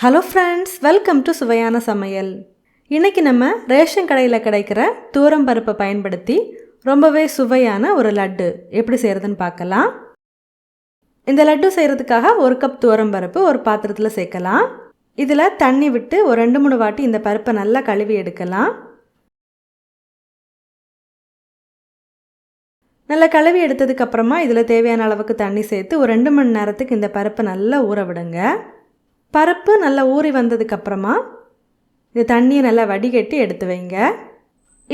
Hello friends welcome to சுவையான சமையல் இன்றைக்கி நம்ம ரேஷன் கடையில் கிடைக்கிற தூரம் பருப்பை பயன்படுத்தி ரொம்பவே சுவையான ஒரு லட்டு எப்படி செய்கிறதுன்னு பார்க்கலாம். இந்த லட்டு செய்கிறதுக்காக ஒரு கப் தூரம் பருப்பு ஒரு பாத்திரத்தில் சேர்க்கலாம். இதில் தண்ணி விட்டு ஒரு ரெண்டு மூணு வாட்டி இந்த பருப்பை நல்லா கழுவி எடுக்கலாம். நல்லா கழுவி எடுத்ததுக்கப்புறமா இதில் தேவையான அளவுக்கு தண்ணி சேர்த்து ஒரு ரெண்டு மணி நேரத்துக்கு இந்த பருப்பை நல்லா ஊற விடுங்க. பருப்பு நல்லா ஊறி வந்ததுக்கப்புறமா இது தண்ணியை நல்லா வடிகட்டி எடுத்து வைங்க.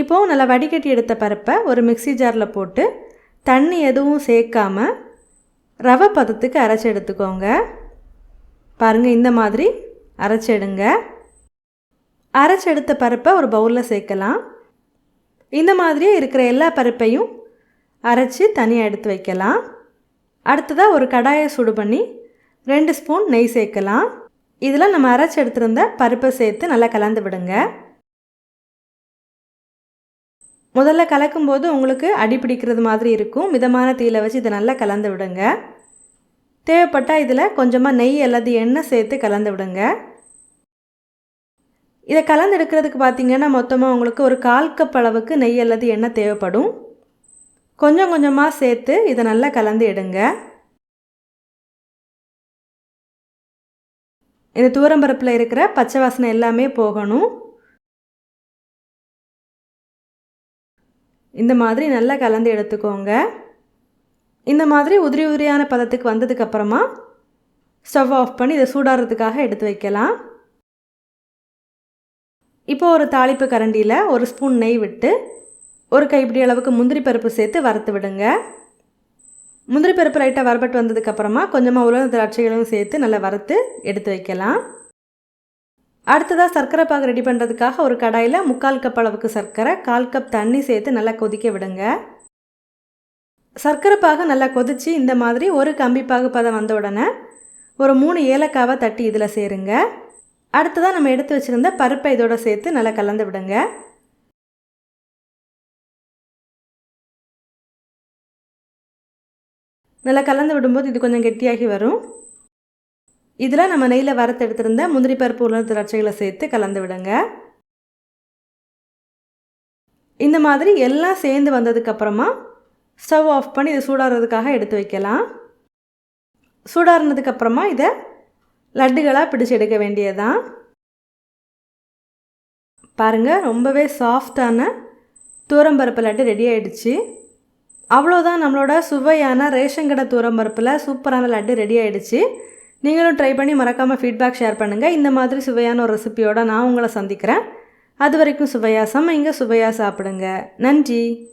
இப்போது நல்லா வடிகட்டி எடுத்த பருப்பை ஒரு மிக்சி ஜாரில் போட்டு தண்ணி எதுவும் சேர்க்காமல் ரவை பதத்துக்கு அரைச்சி எடுத்துக்கோங்க. பாருங்கள் இந்த மாதிரி அரைச்சி அரைச்செடுத்த பருப்பை ஒரு பவுலில் சேர்க்கலாம். இந்த மாதிரியே இருக்கிற எல்லா பருப்பையும் அரைச்சி தனியாக எடுத்து வைக்கலாம். அடுத்ததாக ஒரு கடாயை சுடு பண்ணி ரெண்டு ஸ்பூன் நெய் சேர்க்கலாம். இதில் நம்ம அரைச்சி எடுத்துருந்த பருப்பை சேர்த்து நல்லா கலந்து விடுங்க. முதல்ல கலக்கும்போது உங்களுக்கு அடி பிடிக்கிறது மாதிரி இருக்கும். மிதமான தீயில் வச்சு இதை நல்லா கலந்து விடுங்க. தேவைப்பட்டால் இதில் கொஞ்சமாக நெய் அல்லது எண்ணெய் சேர்த்து கலந்து விடுங்க. இதை கலந்து எடுக்கிறதுக்கு பார்த்தீங்கன்னா மொத்தமாக உங்களுக்கு ஒரு கால் கப் அளவுக்கு நெய் அல்லது எண்ணெய் தேவைப்படும். கொஞ்சம் கொஞ்சமாக சேர்த்து இதை நல்லா கலந்து எடுங்க. இந்த தூரம்பரப்பில் இருக்கிற பச்சை வாசனை எல்லாமே போகணும். இந்த மாதிரி நல்லா கலந்து எடுத்துக்கோங்க. இந்த மாதிரி உதிரி உதிரியான பதத்துக்கு வந்ததுக்கப்புறமா ஸ்டவ் ஆஃப் பண்ணி இதை சூடாடுறதுக்காக எடுத்து வைக்கலாம். இப்போ ஒரு தாளிப்பு கரண்டியில் ஒரு ஸ்பூன் நெய் விட்டு ஒரு கைப்பிடி அளவுக்கு முந்திரி பருப்பு சேர்த்து வறுத்து விடுங்க. முந்திரி பருப்பு லைட்டாக வரப்பட்டு வந்ததுக்கப்புறமா கொஞ்சமாக உலக திராட்சைகளும் சேர்த்து நல்லா வறுத்து எடுத்து வைக்கலாம். அடுத்ததாக சர்க்கரை பாகு ரெடி பண்ணுறதுக்காக ஒரு கடாயில் முக்கால் கப் அளவுக்கு சர்க்கரை கால் கப் தண்ணி சேர்த்து நல்லா கொதிக்க விடுங்க. சர்க்கரை பாகு நல்லா கொதித்து இந்த மாதிரி ஒரு கம்பி பாகு பதம் வந்த உடனே ஒரு மூணு ஏலக்காவை தட்டி இதில் சேருங்க. அடுத்ததாக நம்ம எடுத்து வச்சுருந்த பருப்பை இதோட சேர்த்து நல்லா கலந்து விடுங்க. நல்லா கலந்து விடும்போது இது கொஞ்சம் கெட்டியாகி வரும். இதில் நம்ம நெய்யில் வறுத்து எடுத்திருந்த முந்திரி பருப்பு உலர் திராட்சைகளை சேர்த்து கலந்து விடுங்க. இந்த மாதிரி எல்லாம் சேர்ந்து வந்ததுக்கப்புறமா ஸ்டவ் ஆஃப் பண்ணி இதை சூடாடுறதுக்காக எடுத்து வைக்கலாம். சூடாறினதுக்கப்புறமா இதை லட்டுகளாக பிடிச்சி எடுக்க வேண்டியதுதான். பாருங்கள் ரொம்பவே சாஃப்டான தூரம்பருப்பு லட்டு ரெடி ஆகிடுச்சு அவ்வளோதான் நம்மளோட சுவையான ரேஷன் கடை தூரம் பருப்பில் சூப்பரான லட்டு ரெடி ஆகிடுச்சு நீங்களும் ட்ரை பண்ணி மறக்காமல் ஃபீட்பேக் ஷேர் பண்ணுங்கள் இந்த மாதிரி சுவையான ஒரு ரெசிபியோடு நான் உங்களை சந்திக்கிறேன். அது வரைக்கும் சுவையாக இங்கே சுவையாக சாப்பிடுங்க. நன்றி.